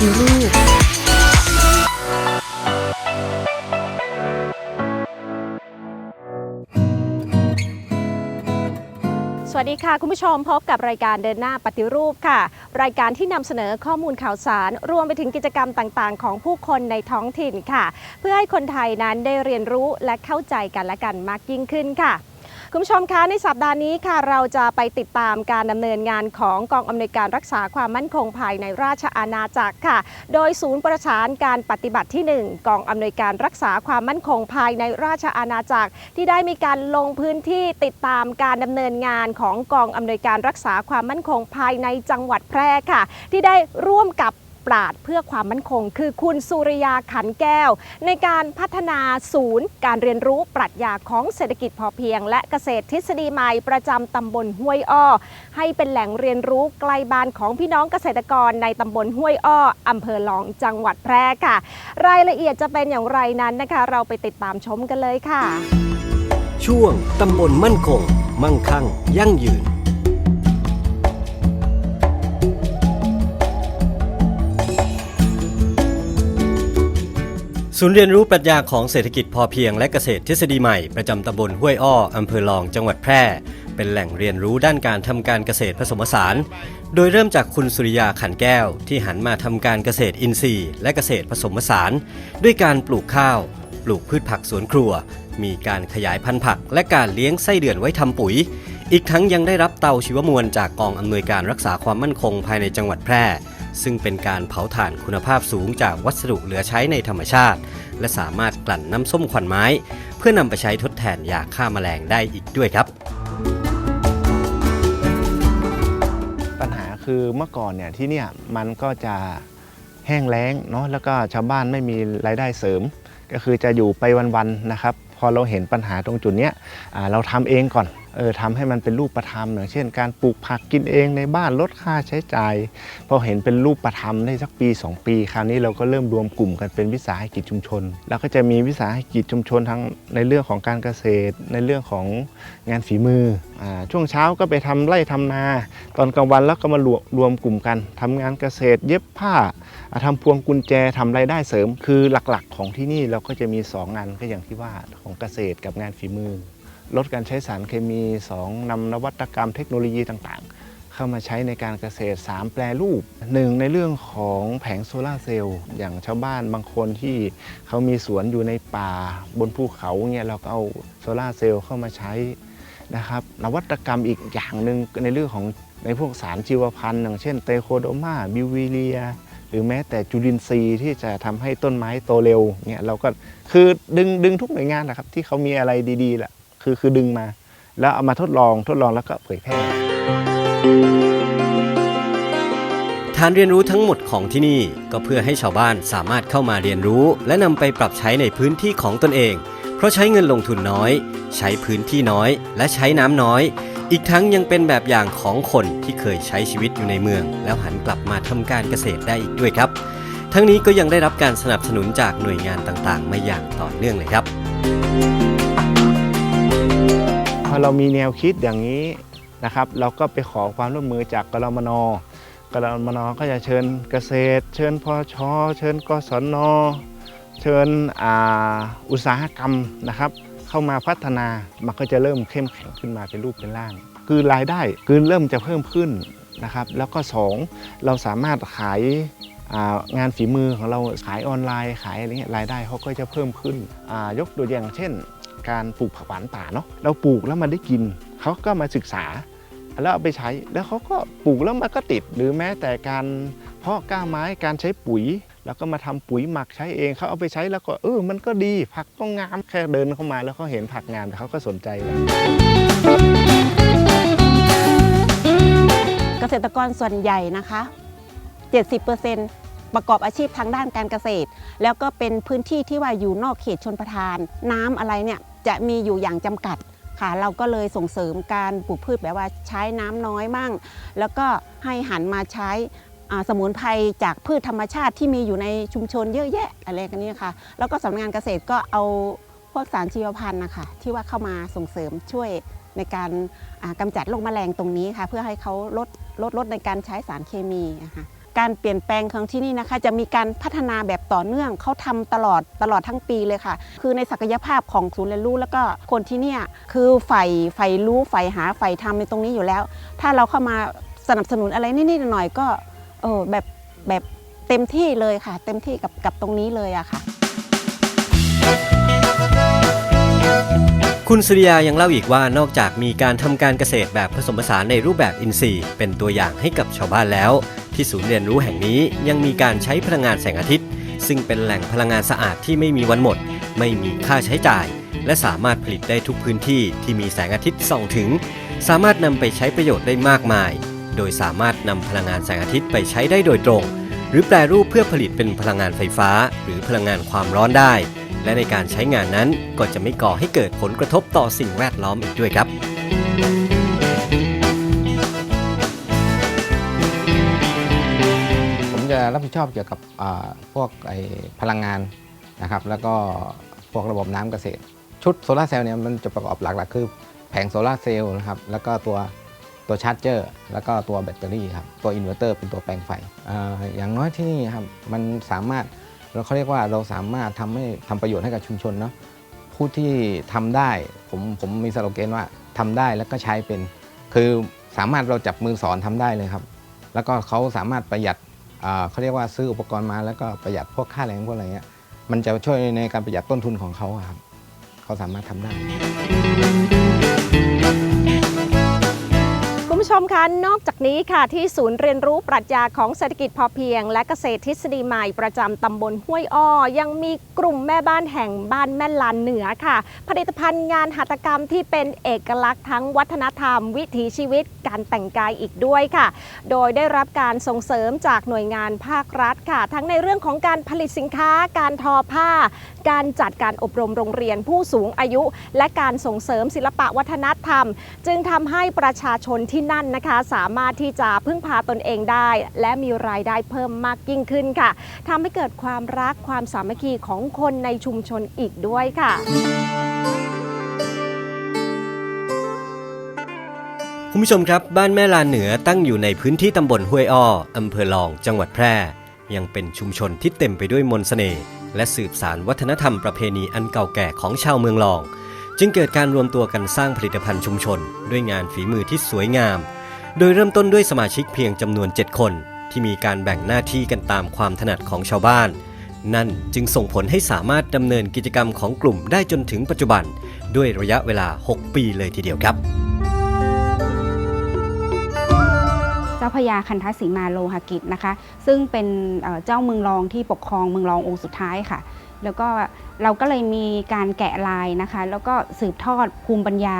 ฏิรูปสวัสดีค่ะ คุณผู้ชมพบกับรายการเดินหน้าปฏิรูปค่ะ รายการที่นำเสนอข้อมูลข่าวสาร รวมไปถึงกิจกรรมต่างๆ ของผู้คนในท้องถิ่นค่ะ เพื่อให้คนไทยนั้นได้เรียนรู้และเข้าใจกันและกันมากยิ่งขึ้นค่ะ คุณผู้ชมคะในสัปดาห์นี้ค่ะเราจะไปติดตามการดำเนินงานของกองอำนวยการรักษาความมั่นคงภายในราชอาณาจักรค่ะ โดยศูนย์ประสานการปฏิบัติที่ 1 กองอำนวยการรักษาความมั่นคงภายในราชอาณาจักร ที่ได้มีการลงพื้นที่ติดตามการดำเนินงานของกองอำนวยการรักษาความมั่นคงภายในจังหวัดแพร่ค่ะ ที่ได้ร่วมกับ ปราดเพื่อความมั่นคง คือคุณสุริยาขันแก้ว ในการพัฒนาศูนย์ การเรียนรู้ปรัชญาของเศรษฐกิจพอเพียง และเกษตรทฤษฎีใหม่ประจำตำบลห้วยอ้อ ให้เป็นแหล่งเรียนรู้ใกล้บ้านของพี่น้องเกษตรกรในตำบลห้วยอ้ออำเภอหลองจังหวัดแพร่ค่ะ รายละเอียดจะเป็นอย่างไรนั้นนะคะ เราไปติดตามชมกันเลยค่ะ ช่วงตำบลมั่นคง มั่งคั่ง ยั่งยืน ศูนย์เรียนรู้ปรัชญาของเศรษฐกิจพอเพียงและเกษตรทฤษฎีใหม่ ประจำตำบลห้วยอ้ออำเภอลองจังหวัดแพร่ เป็นแหล่งเรียนรู้ด้านการทำการเกษตรผสมผสาน โดยเริ่มจากคุณสุริยาขันแก้ว ที่หันมาทำการเกษตรอินทรีย์ และเกษตรผสมผสาน ด้วยการปลูกข้าว ปลูกพืชผักสวนครัว มีการขยายพันธุ์ผัก และการเลี้ยงไส้เดือนไว้ทำปุ๋ย อีกทั้งยังได้รับเตาชีวมวลจากกองอำนวยการรักษาความมั่นคงภายในจังหวัดแพร่ ซึ่งเป็นการเผาถ่านคุณภาพสูงจากวัสดุเหลือใช้ในธรรมชาติ และสามารถกลั่นน้ำส้มควันไม้ เพื่อนำไปใช้ทดแทนยาฆ่าแมลงได้อีกด้วยครับ ปัญหาคือเมื่อก่อนเนี่ยที่เนี่ยมันก็จะแห้งแล้งเนาะแล้วก็ชาวบ้านไม่มีรายได้เสริม ก็คือจะอยู่ไปวันๆนะครับ พอเราเห็นปัญหาตรงจุดเนี้ยเราทำเองก่อน เออทำให้มันเป็นรูปธรรมอย่างเช่น การปลูกผักกินเองในบ้านลดค่าใช้จ่ายพอเห็นเป็นรูปธรรมได้สักปี 2 ปี คราวนี้เราก็เริ่มรวมกลุ่มกันเป็นวิสาหกิจชุมชน แล้วก็จะมีวิสาหกิจชุมชนทั้งในเรื่องของการเกษตร ในเรื่องของงานฝีมืออาช่วงเช้าก็ไปทำไร่ทำนา ตอนกลางวันแล้วก็มารวมรวมกลุ่มกันทำงานเกษตร เย็บผ้าอ่าทำพวงกุญแจทำรายได้เสริม คือหลักๆ ของที่นี่เราก็จะมี 2 งานก็อย่างที่ว่าของเกษตรกับงานฝีมือ ลดการใช้สารเคมี 2นำนวัตกรรมเทคโนโลยีต่างๆ เข้ามาใช้ในการเกษตร 3 แปรรูป 1 ในเรื่องของแผงโซลาร์เซลล์อย่างชาวบ้านบางคนที่เขามีสวนอยู่ในป่าบนภูเขาเนี่ยเราก็เอาโซลาร์เซลล์เข้ามาใช้นะครับนวัตกรรมอีกอย่างหนึ่งในเรื่องของในพวกสารชีวพันธุ์อย่างเช่นเตโคโดมาบิวิเลีย หรือแม้แต่จุลินทรีย์ที่จะทำให้ต้นไม้โตเร็วเนี่ยเราก็คือดึงดึงทุกหน่วยงานนะครับที่เขามีอะไรดีๆแหละ คือคือดึงมา แล้วเอามาทดลองทดลองแล้วก็เผยแพร่ฐานเรียนรู้ทั้งหมดของที่นี่ก็เพื่อให้ชาวบ้านสามารถเข้ามาเรียนรู้ และนำไปปรับใช้ในพื้นที่ของตนเอง เพราะใช้เงินลงทุนน้อย ใช้พื้นที่น้อย และใช้น้ำน้อย อีกทั้งยังเป็นแบบอย่างของคนที่เคยใช้ชีวิตอยู่ในเมือง แล้วหันกลับมาทำการเกษตรได้อีกด้วยครับ ทั้งนี้ก็ยังได้รับการสนับสนุนจากหน่วยงานต่างๆ มาอย่างต่อเนื่องเลยครับ อเรามีแนวคิดอย่างนี้นะครับ เราก็ไปขอความร่วมมือจากกรมนกรมนก็จะเชิญเกษตร เชิญพชเชิญกศนเชิญอุตสาหกรรมนะครับ เข้ามาพัฒนามันก็จะเริ่มเข้มแข็งขึ้นมาเป็นรูปเป็นร่าง คือรายได้คือเริ่มจะเพิ่มขึ้นนะครับ แล้วก็สองเราสามารถขายางานฝีมือของเราขายออนไลน์ขายอะไรเงี้ยรายได้เขาก็จะเพิ่มขึ้นยกตัวอย่างเช่น การปลูกผักหวานป่าเนาะเราปลูกแล้วมันได้กินเขาก็มาศึกษา แล้วเอาไปใช้แล้วเขาก็ปลูกแล้วมันก็ติด หรือแม้แต่การเพาะก้าไม้การใช้ปุ๋ย แล้วก็มาทำปุ๋ยหมักใช้เองเขาเอาไปใช้แล้วก็เออมันก็ดีผักก็งามแค่เดินเข้ามาแล้วเขาเห็นผักงามแต่เขาก็สนใจแล้วเกษตรกรส่วนใหญ่นะคะ 70%ประกอบอาชีพทางด้านการเกษตร แล้วก็เป็นพื้นที่ที่ว่าอยู่นอกเขตชนประทาน น้ำอะไรเนี่ย จะมีอยู่อย่างจำกัดค่ะ เราก็เลยส่งเสริมการปลูกพืชแบบว่าใช้น้ำน้อยมั่ง แล้วก็ให้หันมาใช้สมุนไพรจากพืชธรรมชาติที่มีอยู่ในชุมชนเยอะแยะอะไรกันนี้ค่ะ แล้วก็สำนักงานเกษตรก็เอาพวกสารชีวพันธุ์นะคะที่ว่าเข้ามาส่งเสริมช่วยในการอ่ากำจัดโรคแมลงตรงนี้ค่ะ เพื่อให้เขาลดลดลดในการใช้สารเคมีนะคะ การเปลี่ยนแปลงของที่นี่นะคะ จะมีการพัฒนาแบบต่อเนื่องเขาทำตลอดตลอดทั้งปีเลยค่ะ คือในศักยภาพของศูนย์เรียนรู้แล้วก็คนที่เนี่ยคือใฝ่ใฝ่รู้ใฝ่หาใฝ่ทำในตรงนี้อยู่แล้ว ถ้าเราเข้ามาสนับสนุนอะไรนิดๆหน่อยๆก็เออแบบแบบเต็มที่เลยค่ะ เต็มที่กับกับตรงนี้เลยอะค่ะ คุณสุริยายังเล่าอีกว่านอกจากมีการทำการเกษตรแบบผสมผสานในรูปแบบอินทรีย์ เป็นตัวอย่างให้กับชาวบ้านแล้ว ที่ศูนย์เรียนรู้แห่งนี้ยังมีการใช้พลังงานแสงอาทิตย์ ซึ่งเป็นแหล่งพลังงานสะอาดที่ไม่มีวันหมด ไม่มีค่าใช้จ่าย และสามารถผลิตได้ทุกพื้นที่ที่มีแสงอาทิตย์ส่องถึง สามารถนำไปใช้ประโยชน์ได้มากมาย โดยสามารถนำพลังงานแสงอาทิตย์ไปใช้ได้โดยตรง หรือแปรรูปเพื่อผลิตเป็นพลังงานไฟฟ้า หรือพลังงานความร้อนได้ และในการใช้งานนั้นก็จะไม่ก่อให้เกิดผลกระทบต่อสิ่งแวดล้อมอีกด้วยครับ รับผิดชอบเกี่ยวกับพวกพลังงานนะครับ แล้วก็พวกระบบน้ำเกษตร ชุดโซลาร์เซลล์เนี่ยมันจะประกอบหลักๆ คือแผงโซลาร์เซลล์นะครับ แล้วก็ตัวตัวชาร์จเจอร์ แล้วก็ตัวแบตเตอรี่ครับ ตัวอินเวอร์เตอร์เป็นตัวแปลงไฟออย่างน้อยที่นี่ครับ มันสามารถเราเขาเรียกว่าเราสามารถทำให้ทำประโยชน์ให้กับชุมชนเนาะ ผู้ที่ทำได้ ผมผมมีสโลแกนว่าทำได้แล้วก็ใช้เป็น คือสามารถเราจับมือสอนทำได้เลยครับ แล้วก็เขาสามารถประหยัด เขาเรียกว่าซื้ออุปกรณ์มาแล้วก็ประหยัดพวกค่าแรงพวกอะไรเงี้ยมันจะช่วยในการประหยัดต้นทุนของเขาครับเขาสามารถทำได้ ผู้ชมคะนอกจากนี้ค่ะที่ศูนย์เรียนรู้ปรัชญาของเศรษฐกิจพอเพียง และเกษตรทฤษฎีใหม่ประจำตำบลห้วยอ้อ ยังมีกลุ่มแม่บ้านแห่งบ้านแม่ลานเหนือค่ะ ผลิตภัณฑ์งานหัตถกรรมที่เป็นเอกลักษณ์ทั้งวัฒนธรรม วิถีชีวิต การแต่งกายอีกด้วยค่ะ โดยได้รับการส่งเสริมจากหน่วยงานภาครัฐค่ะ ทั้งในเรื่องของการผลิตสินค้า การทอผ้า การจัดการอบรมโรงเรียนผู้สูงอายุ และการส่งเสริมศิลปะวัฒนธรรม จึงทำให้ประชาชนที่นั่นนะคะ สามารถที่จะพึ่งพาตนเองได้ และมีรายได้เพิ่มมากยิ่งขึ้นค่ะทำให้เกิดความรักความสามัคคีของคนในชุมชนอีกด้วยค่ะคุณผู้ชมครับ บ้านแม่ลานเหนือตั้งอยู่ในพื้นที่ตำบลห้วยอ้ออำเภอลองจังหวัดแพร่ ยังเป็นชุมชนที่เต็มไปด้วยมนต์เสน่ห์และสืบสารวัฒนธรรมประเพณีอันเก่าแก่ของชาวเมืองลอง จึงเกิดการรวมตัวกันสร้างผลิตภัณฑ์ชุมชน ด้วยงานฝีมือที่สวยงาม โดยเริ่มต้นด้วยสมาชิกเพียงจำนวน 7 คน ที่มีการแบ่งหน้าที่กันตามความถนัดของชาวบ้าน นั่นจึงส่งผลให้สามารถดำเนินกิจกรรมของกลุ่มได้จนถึงปัจจุบัน ด้วยระยะเวลา 6 ปีเลยทีเดียวครับ เจ้าพญาคันทศีมาโลหกิจนะคะ ซึ่งเป็นเอ่อเจ้าเมืองรองที่ปกครองเมืองรององค์สุดท้ายค่ะ แล้วก็เราก็เลยมีการแกะลายนะคะ แล้วก็สืบทอดภูมิปัญญา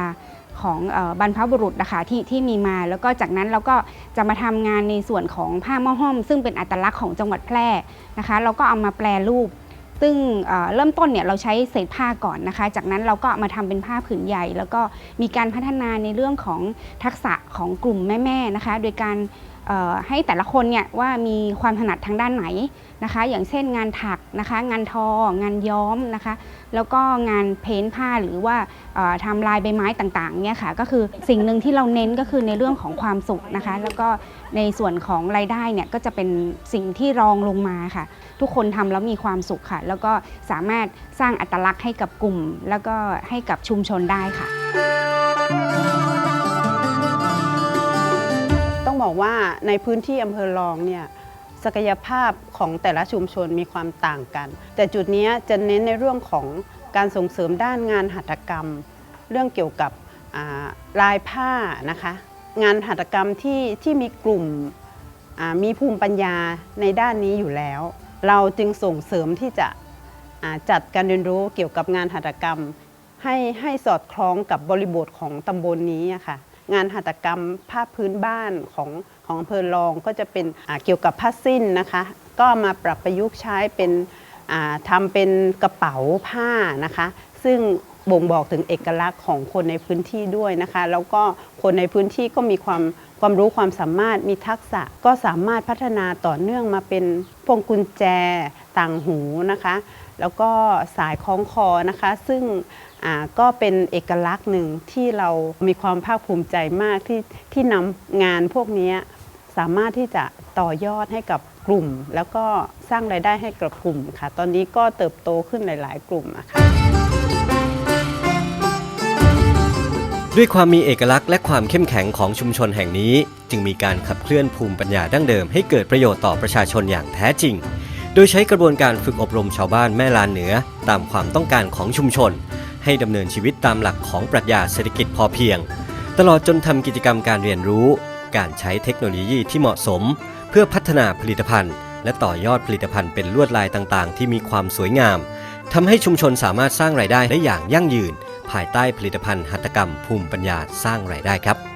ของออบรรพบุรุษนะคะที่ที่มีมา แล้วก็จากนั้นเราก็จะมาทำงานในส่วนของผ้าม้อห้อม ซึ่งเป็นอัตลักษณ์ของจังหวัดแพร่นะคะ เราก็เอามาแปลรูป ซึ่งเเริ่มต้นเนี่ยเราใช้เศษผ้าก่อนนะคะ จากนั้นเราก็มาทำเป็นผ้าผืนใหญ่ แล้วก็มีการพัฒนาในเรื่องของทักษะของกลุ่มแม่ๆนะคะ โดยการ ให้แต่ละคนเนี่ยว่ามีความถนัดทางด้านไหนนะคะ อย่างเช่นงานถักนะคะ งานทอ งานย้อมนะคะ แล้วก็งานเพ้นท์ผ้าหรือว่าทำลายใบไม้ต่างๆเนี่ยค่ะ ก็คือสิ่งหนึ่งที่เราเน้นก็คือในเรื่องของความสุขนะคะ แล้วก็ในส่วนของรายได้เนี่ยก็จะเป็นสิ่งที่รองลงมาค่ะ ทุกคนทำแล้วมีความสุขค่ะ แล้วก็สามารถสร้างอัตลักษณ์ให้กับกลุ่ม แล้วก็ให้กับชุมชนได้ค่ะ บอกว่าในพื้นที่อำเภอรองเนี่ยศักยภาพของแต่ละชุมชนมีความต่างกัน แต่จุดนี้จะเน้นในเรื่องของการส่งเสริมด้านงานหัตถกรรม เรื่องเกี่ยวกับลายผ้านะคะ งานหัตถกรรมที่ที่มีกลุ่มมีภูมิปัญญาในด้านนี้อยู่แล้ว เราจึงส่งเสริมที่จะจัดการเรียนรู้เกี่ยวกับงานหัตถกรรม ให้ให้สอดคล้องกับบริบทของตำบลนี้ค่ะ งานหัตถกรรมผ้าพื้นบ้านของของอำเภอรองก็จะเป็นเกี่ยวกับผ้าสิ้นนะคะ ก็มาปรับประยุกต์ใช้เป็นอ่าทำเป็นกระเป๋าผ้านะคะ ซึ่งบ่งบอกถึงเอกลักษณ์ของคนในพื้นที่ด้วยนะคะ แล้วก็คนในพื้นที่ก็มีความความรู้ความสามารถมีทักษะก็สามารถพัฒนาต่อเนื่องมาเป็นพวงกุญแจต่างหูนะคะ แล้วก็สายคล้องคอนะคะ ซึ่งก็เป็นเอกลักษณ์หนึ่งที่เรามีความภาคภูมิใจมากที่ที่นำงานพวกนี้สามารถที่จะต่อยอดให้กับกลุ่ม แล้วก็สร้างรายได้ให้กับกลุ่มค่ะ ตอนนี้ก็เติบโตขึ้นหลาย ๆ กลุ่มอะค่ะด้วยความมีเอกลักษณ์และความเข้มแข็งของชุมชนแห่งนี้ จึงมีการขับเคลื่อนภูมิปัญญาดั้งเดิมให้เกิดประโยชน์ต่อประชาชนอย่างแท้จริง โดยใช้กระบวนการฝึกอบรมชาวบ้านแม่ลานเหนือตามความต้องการของชุมชน ให้ดำเนินชีวิตตามหลักของปรัชญาเศรษฐกิจพอเพียง ตลอดจนทำกิจกรรมการเรียนรู้ การใช้เทคโนโลยีที่เหมาะสม เพื่อพัฒนาผลิตภัณฑ์ และต่อยอดผลิตภัณฑ์เป็นลวดลายต่างๆ ที่มีความสวยงามทำให้ชุมชนสามารถสร้างรายได้ได้อย่างยั่งยืน ภายใต้ผลิตภัณฑ์หัตถกรรมภูมิปัญญาสร้างรายได้ครับ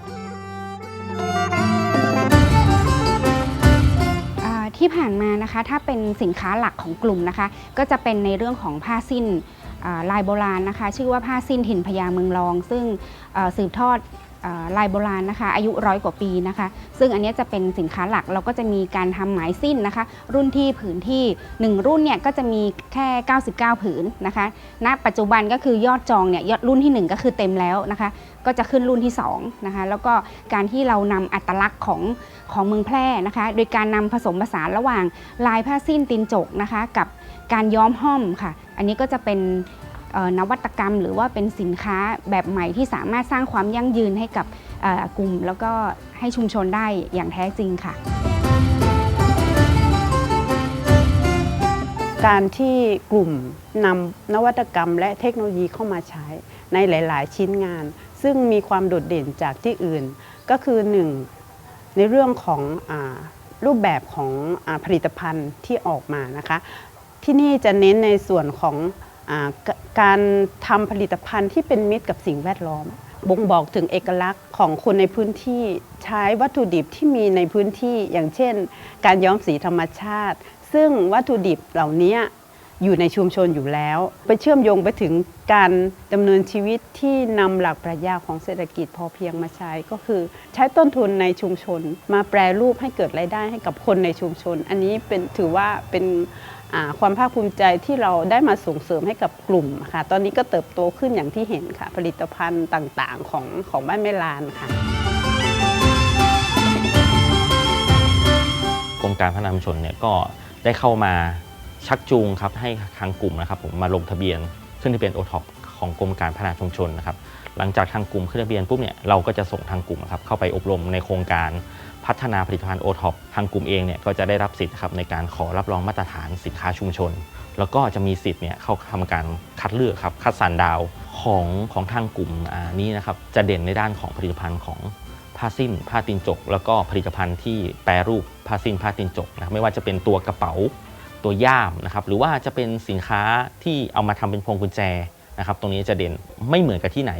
นมานะคะ ถ้าเป็นสินค้าหลักของกลุ่มนะคะ ก็จะเป็นในเรื่องของผ้าสิ้นลายโบราณนะคะ ชื่อว่าผ้าสิ้นถิ่นพญาเมืองรอง ซึ่งสืบทอด ลายโบราณนะคะ อายุร้อยกว่าปีนะคะ ซึ่งอันนี้จะเป็นสินค้าหลักเราก็จะมีการทำหมายสิ้นนะคะ รุ่นที่ผืนที่ 1 รุ่นเนี่ยก็จะมีแค่ 99 ผืนนะคะณปัจจุบันก็คือยอดจองเนี่ยยอดรุ่นที่ 1 ก็คือเต็มแล้วนะคะ ก็จะขึ้นรุ่นที่2นะคะแล้วก็การที่เรานำอัตลักษณ์ของของเมืองแพร่นะคะ โดยการนำผสมผสานระหว่างลายผ้าสิ้นตีนจกนะคะ กับการย้อมห้อมค่ะ อันนี้ก็จะเป็น นวัตกรรม หรือว่าเป็นสินค้าแบบใหม่ที่สามารถสร้างความยั่งยืนให้กับกลุ่ม แล้วก็ให้ชุมชนได้อย่างแท้จริงค่ะ การที่กลุ่มนำนวัตกรรม และเทคโนโลยีเข้ามาใช้ในหลาย ๆ ชิ้นงาน ซึ่งมีความโดดเด่นจากที่อื่น ก็คือหนึ่งในเรื่องของอรูปแบบของอผลิตภัณฑ์ที่ออกมานะคะ ที่นี่จะเน้นในส่วนของ การทำผลิตภัณฑ์ที่เป็นมิตรกับสิ่งแวดล้อม บ่งบอกถึงเอกลักษณ์ของคนในพื้นที่ใช้วัตถุดิบที่มีในพื้นที่ อย่างเช่น การย้อมสีธรรมชาติ ซึ่งวัตถุดิบเหล่านี้อยู่ในชุมชนอยู่แล้ว ไปเชื่อมโยงไปถึงการดำเนินชีวิตที่นำหลักปรัชญาของเศรษฐกิจพอเพียงมาใช้ ก็คือใช้ต้นทุนในชุมชน มาแปรรูปให้เกิดรายได้ให้กับคนในชุมชน อันนี้เป็นถือว่าเป็น ความภาคภูมิใจที่เราได้มาส่งเสริมให้กับกลุ่มค่ะ ตอนนี้ก็เติบโตขึ้นอย่างที่เห็นค่ะ ผลิตภัณฑ์ต่างๆ ของของบ้านแม่ลานค่ะกรมการพัฒนาชุมชนเนี่ยก็ได้เข้ามาชักจูงครับให้ทางกลุ่มนะครับผมมาลงทะเบียนขึ้นทะเบียนโอท็อปของกรมการพัฒนาชุมชนนะครับหลังจากทางกลุ่มขึ้นทะเบียนปุ๊บเนี่ยเราก็จะส่งทางกลุ่มครับเข้าไปอบรมในโครงการ พัฒนาผลิตภัณฑ์โอท็อปทางกลุ่มเองเนี่ยก็จะได้รับสิทธิ์ครับในการขอรับรองมาตรฐานสินค้าชุมชน แล้วก็จะมีสิทธิ์เนี่ยเข้าทำการคัดเลือกครับคัดสรรดาวของของทางกลุ่มนี้นะครับจะเด่นในด้านของผลิตภัณฑ์ของผ้าสิ้นผ้าตีนจก แล้วก็ผลิตภัณฑ์ที่แปรรูปผ้าสิ้นผ้าตีนจกนะไม่ว่าจะเป็นตัวกระเป๋าตัวย่ามนะครับหรือว่าจะเป็นสินค้าที่เอามาทำเป็นพวงกุญแจนะครับตรงนี้จะเด่นไม่เหมือนกับที่ไหน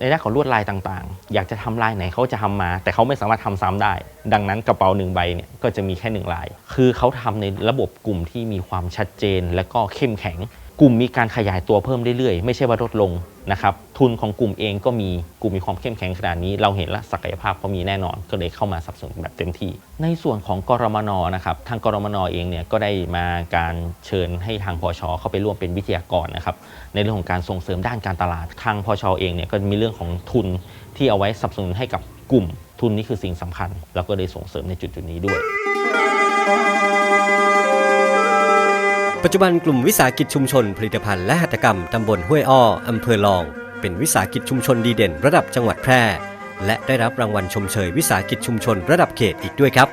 ในด้านของลวดลายต่างๆ อยากจะทำลายไหนเขาจะทำมา แต่เขาไม่สามารถทำซ้ำได้ ดังนั้นกระเป๋าหนึ่งใบเนี่ยก็จะมีแค่หนึ่งลาย คือเขาทำในระบบกลุ่มที่มีความชัดเจน และก็เข้มแข็ง กลุ่มมีการขยายตัวเพิ่มเรื่อยๆ ไม่ใช่ว่าลดลง นะครับทุนของกลุ่มเองก็มีกลุ่มมีความเข้มแข็งขนาดนี้ เราเห็นและศักยภาพเขามีแน่นอนก็เลยเข้ามาสนับสนุนแบบเต็มที่ ในส่วนของกรมนนะครับทางกรมนเองเนี่ยก็ได้มาการเชิญให้ทางพชเข้าไปร่วมเป็นวิทยากรนะครับในเรื่องของการส่งเสริมด้านการตลาด ทางพชเองเนี่ยก็มีเรื่องของทุนที่เอาไว้สนับสนุนให้กับกลุ่ม ทุนนี้คือสิ่งสำคัญแล้วก็ได้ส่งเสริมในจุดๆนี้ด้วย ปัจจุบันกลุ่มวิสาหกิจชุมชนผลิตภัณฑ์และหัตถกรรมตำบลห้วยอ้ออำเภอลอง เป็นวิสาหกิจชุมชนดีเด่นระดับจังหวัดแพร่ และได้รับรางวัลชมเชยวิสาหกิจชุมชนระดับเขตอีกด้วยครับ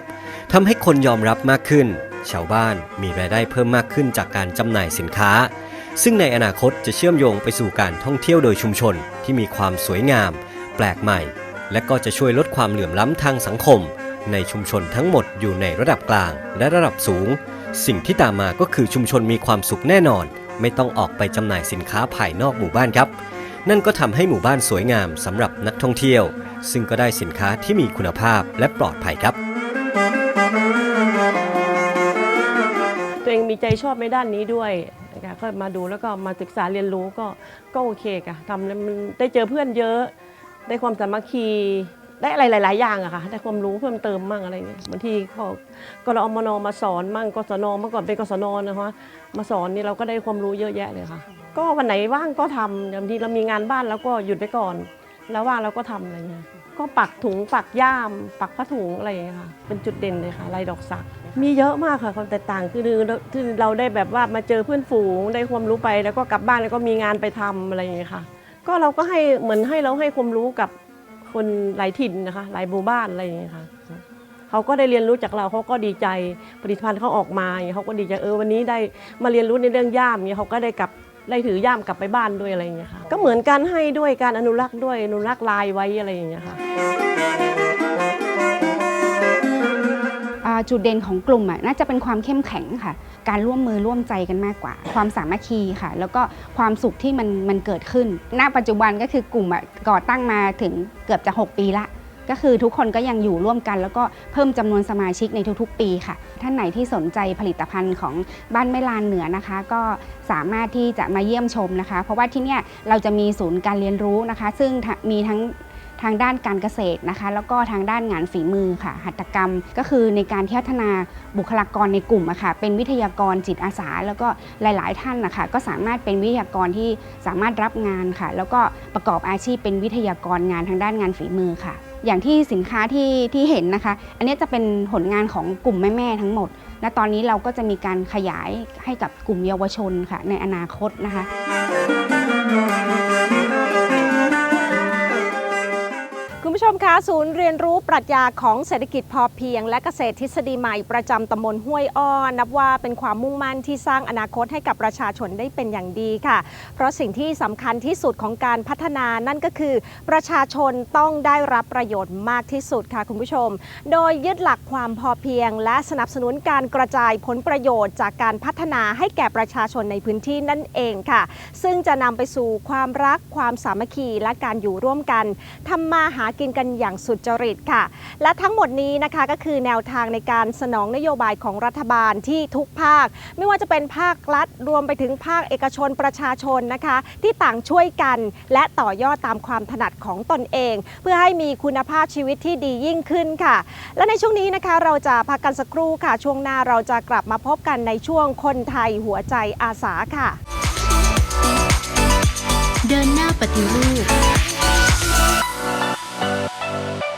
ทำให้คนยอมรับมากขึ้น ชาวบ้านมีรายได้เพิ่มมากขึ้นจากการจำหน่ายสินค้า ซึ่งในอนาคตจะเชื่อมโยงไปสู่การท่องเที่ยวโดยชุมชนที่มีความสวยงาม แปลกใหม่ และก็จะช่วยลดความเหลื่อมล้ำทางสังคม ในชุมชนทั้งหมดอยู่ในระดับกลางและระดับสูง สิ่งที่ตามมาก็คือชุมชนมีความสุขแน่นอน ไม่ต้องออกไปจำหน่ายสินค้าภายนอกหมู่บ้านครับ นั่นก็ทำให้หมู่บ้านสวยงามสำหรับนักท่องเที่ยว ซึ่งก็ได้สินค้าที่มีคุณภาพและปลอดภัยครับ ตัวเองมีใจชอบในด้านนี้ด้วยนะคะก็มาดูแล้วก็มาศึกษาเรียนรู้ก็ก็โอเคค่ะทำแล้วมันได้เจอเพื่อนเยอะ ได้ความสามัคคี ได้อะไรหลาย ๆ อย่างอะค่ะได้ความรู้เพิ่มเติมมั่งอะไรเงี้ยบางทีเขากรอมนมาสอนมั่งกศนเมื่อก่อนเป็นกศนนะคะมาสอนนี่เราก็ได้ความรู้เยอะแยะเลยค่ะ ก็วันไหนว่างก็ทำบางทีเรามีงานบ้านแล้วก็หยุดไปก่อน แล้วว่างเราก็ทำอะไรเงี้ยก็ปักถุงปักย่าม ปักผ้าถุงอะไรอย่างเงี้ยค่ะเป็นจุดเด่นเลยค่ะลายดอกสัก มีเยอะมากค่ะความแตกต่างคือคือเราได้แบบว่ามาเจอเพื่อนฝูงได้ความรู้ไปแล้วก็กลับบ้านแล้วก็มีงานไปทำอะไรอย่างเงี้ยค่ะ ก็เราก็ให้เหมือนให้เราให้ความรู้กับ คนหลายถิ่นนะคะ หลายหมู่บ้านอะไรอย่างเงี้ยค่ะเขาก็ได้เรียนรู้จากเราเขาก็ดีใจผลิตภัณฑ์เขาออกมาเขาก็ดีใจเออวันนี้ได้มาเรียนรู้ในเรื่องย่ามเงี้ยเขาก็ได้กลับได้ถือย่ามกลับไปบ้านด้วยอะไรอย่างเงี้ยค่ะก็เหมือนการให้ด้วยการอนุรักษ์ด้วยอนุรักษ์ลายไว้อะไรอย่างเงี้ยค่ะจุดเด่นของกลุ่มอะน่าจะเป็นความเข้มแข็งค่ะ การร่วมมือร่วมใจกันมากกว่า ความสามัคคีค่ะ แล้วก็ความสุขที่มันมันเกิดขึ้น ณ ปัจจุบันก็คือกลุ่มอะก่อตั้งมาถึงเกือบจะ 6 ปีละ ก็คือทุกคนก็ยังอยู่ร่วมกัน แล้วก็เพิ่มจำนวนสมาชิกในทุกๆ ปีค่ะ ท่านไหนที่สนใจผลิตภัณฑ์ของบ้านแม่ลานเหนือนะคะ ก็สามารถที่จะมาเยี่ยมชมนะคะ เพราะว่าที่เนี่ยเราจะมีศูนย์การเรียนรู้นะคะ ซึ่งมีทั้ง ทางด้านการเกษตรนะคะ แล้วก็ทางด้านงานฝีมือค่ะ หัตถกรรมก็คือในการที่พัฒนาบุคลากรในกลุ่มอะค่ะเป็นวิทยากรจิตอาสา แล้วก็หลาย ๆ ท่านนะคะก็สามารถเป็นวิทยากรที่สามารถรับงานค่ะ แล้วก็ประกอบอาชีพเป็นวิทยากรงานทางด้านงานฝีมือค่ะ อย่างที่สินค้าที่ที่เห็นนะคะ อันนี้จะเป็นผลงานของกลุ่มแม่ ๆ ทั้งหมด และตอนนี้เราก็จะมีการขยายให้กับกลุ่มเยาวชนค่ะในอนาคตนะคะ ผู้ชมคะศูนย์เรียนรู้ปรัชญาของเศรษฐกิจพอเพียง และเกษตรทฤษฎีใหม่ประจำตำบลห้วยอ้อนับว่าเป็นความมุ่งมั่นที่สร้างอนาคตให้กับประชาชนได้เป็นอย่างดีค่ะ เพราะสิ่งที่สำคัญที่สุดของการพัฒนานั่นก็คือ ประชาชนต้องได้รับประโยชน์มากที่สุดค่ะคุณผู้ชม โดยยึดหลักความพอเพียง และสนับสนุนการกระจายผลประโยชน์ จากการพัฒนาให้แก่ประชาชนในพื้นที่นั่นเองค่ะ ซึ่งจะนำไปสู่ความรักความสามัคคีและการอยู่ร่วมกันทำมาหากินกันอย่างสุดจริตค่ะ และทั้งหมดนี้นะคะก็คือแนวทางในการสนองนโยบายของรัฐบาลที่ทุกภาค ไม่ว่าจะเป็นภาครัฐรวมไปถึงภาคเอกชนประชาชนนะคะ ที่ต่างช่วยกัน และต่อยอดตามความถนัดของตนเอง เพื่อให้มีคุณภาพชีวิตที่ดียิ่งขึ้นค่ะ และในช่วงนี้นะคะเราจะพักกันสักครู่ค่ะ ช่วงหน้าเราจะกลับมาพบกันในช่วงคนไทยหัวใจอาสาค่ะ เดินหน้าปฏิรูป Thank you.